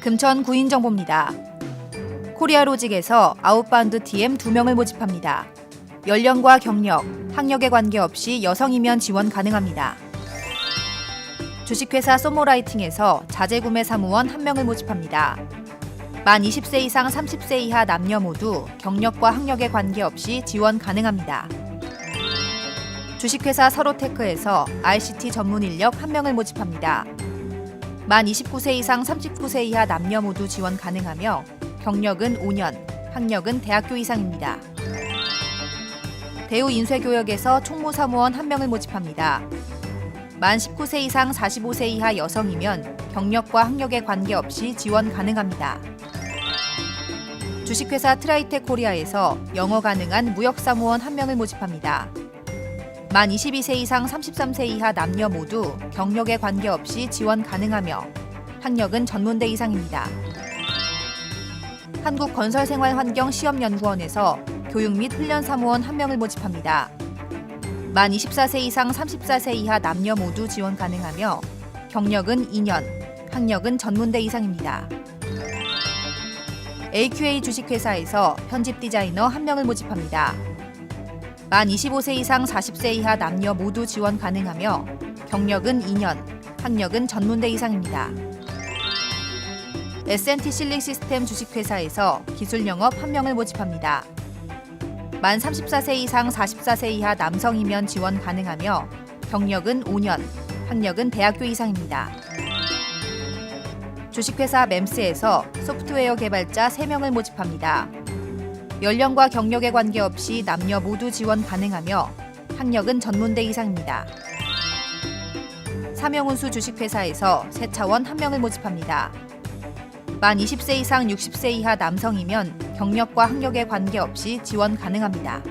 금천 구인 정보입니다. 코리아 로직에서 아웃바운드 TM 2명을 모집합니다. 연령과 경력, 학력에 관계없이 여성이면 지원 가능합니다. 주식회사 소모라이팅에서 자재구매 사무원 1명을 모집합니다. 만 20세 이상 30세 이하 남녀 모두 경력과 학력에 관계없이 지원 가능합니다. 주식회사 서로테크에서 ICT 전문 인력 1명을 모집합니다. 만 29세 이상 39세 이하 남녀 모두 지원 가능하며 경력은 5년, 학력은 대학교 이상입니다. 대우 인쇄교역에서 총무사무원 1명을 모집합니다. 만 19세 이상 45세 이하 여성이면 경력과 학력에 관계없이 지원 가능합니다. 주식회사 트라이텍 코리아에서 영어 가능한 무역사무원 1명을 모집합니다. 만 22세 이상 33세 이하 남녀 모두 경력에 관계없이 지원 가능하며 학력은 전문대 이상입니다. 한국건설생활환경시험연구원에서 교육 및 훈련 사무원 1명을 모집합니다. 만 24세 이상 34세 이하 남녀 모두 지원 가능하며 경력은 2년, 학력은 전문대 이상입니다. AQA 주식회사에서 편집 디자이너 1명을 모집합니다. 만 25세 이상 40세 이하 남녀 모두 지원 가능하며 경력은 2년, 학력은 전문대 이상입니다. S&T 실링 시스템 주식회사에서 기술 영업 1명을 모집합니다. 만 34세 이상 44세 이하 남성이면 지원 가능하며 경력은 5년, 학력은 대학교 이상입니다. 주식회사 맴스에서 소프트웨어 개발자 3명을 모집합니다. 연령과 경력에 관계없이 남녀 모두 지원 가능하며 학력은 전문대 이상입니다. 삼영운수 주식회사에서 세차원 1명을 모집합니다. 만 20세 이상 60세 이하 남성이면 경력과 학력에 관계없이 지원 가능합니다.